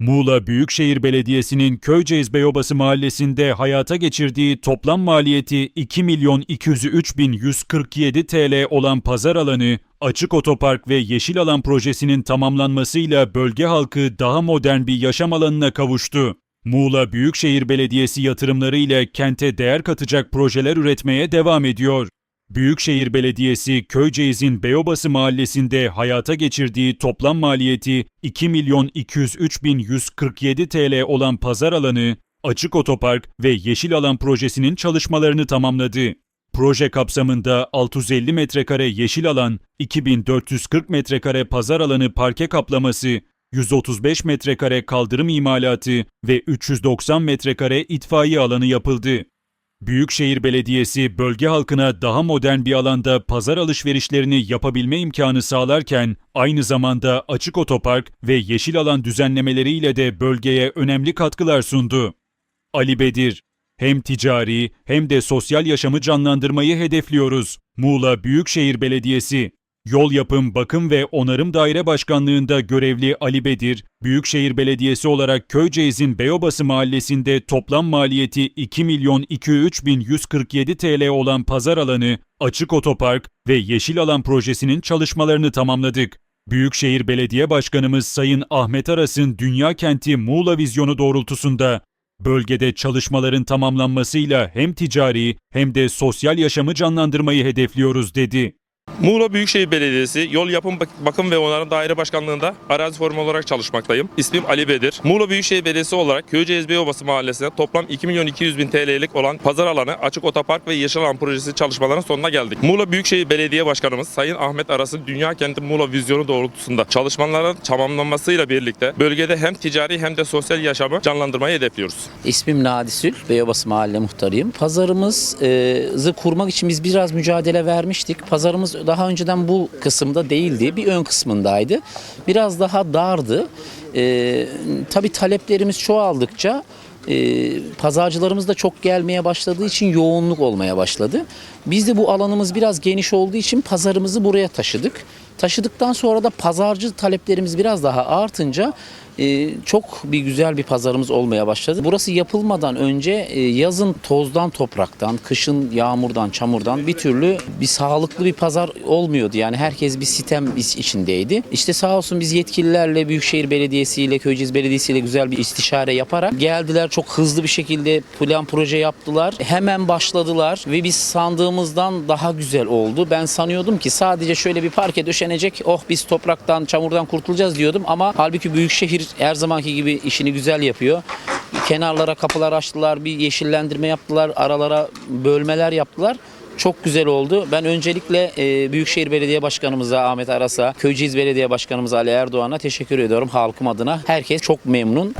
Muğla Büyükşehir Belediyesi'nin Köyceğiz Beyobası mahallesinde hayata geçirdiği toplam maliyeti 2 milyon 203 bin 147 TL olan pazar alanı, açık otopark ve yeşil alan projesinin tamamlanmasıyla bölge halkı daha modern bir yaşam alanına kavuştu. Muğla Büyükşehir Belediyesi yatırımları ile kente değer katacak projeler üretmeye devam ediyor. Büyükşehir Belediyesi Köyceğiz'in Beyobası mahallesinde hayata geçirdiği toplam maliyeti 2 milyon 203 bin 147 TL olan pazar alanı, açık otopark ve yeşil alan projesinin çalışmalarını tamamladı. Proje kapsamında 650 metrekare yeşil alan, 2440 metrekare pazar alanı parke kaplaması, 135 metrekare kaldırım imalatı ve 390 metrekare itfaiye alanı yapıldı. Büyükşehir Belediyesi bölge halkına daha modern bir alanda pazar alışverişlerini yapabilme imkanı sağlarken aynı zamanda açık otopark ve yeşil alan düzenlemeleriyle de bölgeye önemli katkılar sundu. Ali Bedir hem ticari hem de sosyal yaşamı canlandırmayı hedefliyoruz. Muğla Büyükşehir Belediyesi Yol Yapım, Bakım ve Onarım Daire Başkanlığında görevli Ali Bedir, Büyükşehir Belediyesi olarak Köyceğiz'in Beyobası mahallesinde toplam maliyeti 2 milyon 203 bin 147 TL olan pazar alanı, açık otopark ve yeşil alan projesinin çalışmalarını tamamladık. Büyükşehir Belediye Başkanımız Sayın Ahmet Aras'ın Dünya Kenti Muğla vizyonu doğrultusunda bölgede çalışmaların tamamlanmasıyla hem ticari hem de sosyal yaşamı canlandırmayı hedefliyoruz dedi. Muğla Büyükşehir Belediyesi Yol Yapım Bak- Bakım ve Onarım Daire Başkanlığı'nda arazi formu olarak çalışmaktayım. İsmim Ali Bedir. Muğla Büyükşehir Belediyesi olarak Köyceğiz Beyobası Mahallesi'ne toplam 2 milyon 200 bin TL'lik olan pazar alanı, açık otopark ve yeşil alan projesi çalışmalarının sonuna geldik. Muğla Büyükşehir Belediye Başkanımız Sayın Ahmet Aras'ın Dünya Kenti Muğla vizyonu doğrultusunda çalışmaların tamamlanmasıyla birlikte bölgede hem ticari hem de sosyal yaşamı canlandırmayı hedefliyoruz. İsmim Nadisül, Beyobası Mahalle Muhtarıyım. Pazarımızı kurmak için biz biraz mücadele vermiştik. Pazarımız daha önceden bu kısımda değildi, bir ön kısmındaydı. Biraz daha dardı. Ee, tabii taleplerimiz çoğaldıkça e, pazarcılarımız da çok gelmeye başladığı için yoğunluk olmaya başladı. Biz de bu alanımız biraz geniş olduğu için pazarımızı buraya taşıdık. Taşıdıktan sonra da pazarcı taleplerimiz biraz daha artınca e, çok bir güzel bir pazarımız olmaya başladı. Burası yapılmadan önce e, yazın tozdan, topraktan, kışın yağmurdan, çamurdan bir türlü bir sağlıklı bir pazar olmuyordu. Yani herkes bir sitem iç- içindeydi. İşte sağ olsun biz yetkililerle, Büyükşehir Belediyesi ile, Köyceğiz Belediyesi ile güzel bir istişare yaparak geldiler. Çok hızlı bir şekilde plan proje yaptılar. Hemen başladılar ve biz sandığımızdan daha güzel oldu. Ben sanıyordum ki sadece şöyle bir parke döşenecek. Oh biz topraktan, çamurdan kurtulacağız diyordum ama halbuki Büyükşehir her zamanki gibi işini güzel yapıyor. Kenarlara kapılar açtılar, bir yeşillendirme yaptılar, aralara bölmeler yaptılar. Çok güzel oldu. Ben öncelikle e, Büyükşehir Belediye Başkanımıza Ahmet Aras'a, Köyceğiz Belediye Başkanımıza Ali Erdoğan'a teşekkür ediyorum halkım adına. Herkes çok memnun.